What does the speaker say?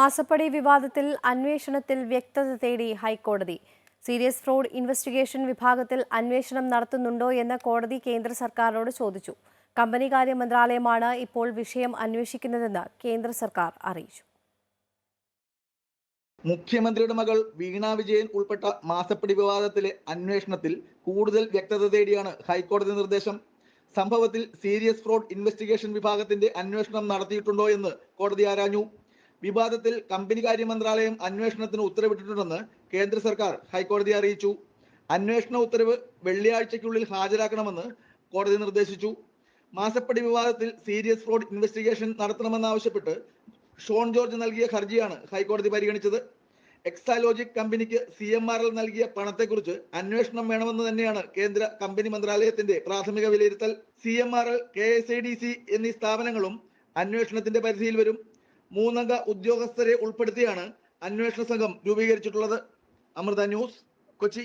മാസപ്പടി വിവാദത്തിൽ അന്വേഷണത്തിൽ വ്യക്തത തേടി ഹൈക്കോടതി. സീരിയസ് ഫ്രോഡ് ഇൻവെസ്റ്റിഗേഷൻ വിഭാഗത്തിൽ അന്വേഷണം നടത്തുന്നുണ്ടോ എന്ന് കോടതി കേന്ദ്ര സർക്കാരിനോട് ചോദിച്ചു. കമ്പനികാര്യ മന്ത്രാലയമാണ് ഇപ്പോൾ വിഷയം അന്വേഷിക്കുന്നതെന്ന് കേന്ദ്ര സർക്കാർ അറിയിച്ചു. മുഖ്യമന്ത്രിയുടെ മകൾ വീണ വിജയൻ ഉൾപ്പെട്ട മാസപ്പടി വിവാദത്തിലെ അന്വേഷണത്തിൽ കൂടുതൽ വ്യക്തത തേടിയാണ് ഹൈക്കോടതി നിർദ്ദേശം. സംഭവത്തിൽ സീരിയസ് ഫ്രോഡ് ഇൻവെസ്റ്റിഗേഷൻ വിഭാഗത്തിന്റെ അന്വേഷണം നടത്തിയിട്ടുണ്ടോ എന്ന് കോടതി ആരാഞ്ഞു. വിവാദത്തിൽ കമ്പനി കാര്യ മന്ത്രാലയം അന്വേഷണത്തിന് ഉത്തരവിട്ടിട്ടുണ്ടെന്ന് കേന്ദ്ര സർക്കാർ ഹൈക്കോടതിയെ അറിയിച്ചു. അന്വേഷണ ഉത്തരവ് വെള്ളിയാഴ്ചയ്ക്കുള്ളിൽ ഹാജരാക്കണമെന്ന് കോടതി നിർദ്ദേശിച്ചു. മാസപ്പടി വിവാദത്തിൽ സീരിയസ് ഫ്രോഡ് ഇൻവെസ്റ്റിഗേഷൻ നടത്തണമെന്നാവശ്യപ്പെട്ട് ഷോൺ ജോർജ് നൽകിയ ഹർജിയാണ് ഹൈക്കോടതി പരിഗണിച്ചത്. എക്സാലോജിക് കമ്പനിക്ക് സി എം ആർ എൽ നൽകിയ പണത്തെക്കുറിച്ച് അന്വേഷണം വേണമെന്ന് തന്നെയാണ് കേന്ദ്ര കമ്പനി മന്ത്രാലയത്തിന്റെ പ്രാഥമിക വിലയിരുത്തൽ. C M R L K S I D C എന്നീ സ്ഥാപനങ്ങളും അന്വേഷണത്തിന്റെ പരിധിയിൽ വരും. മൂന്നംഗ ഉദ്യോഗസ്ഥരെ ഉൾപ്പെടുത്തിയാണ് അന്വേഷണ സംഘം രൂപീകരിച്ചിട്ടുള്ളത്. അമൃത ന്യൂസ് കൊച്ചി.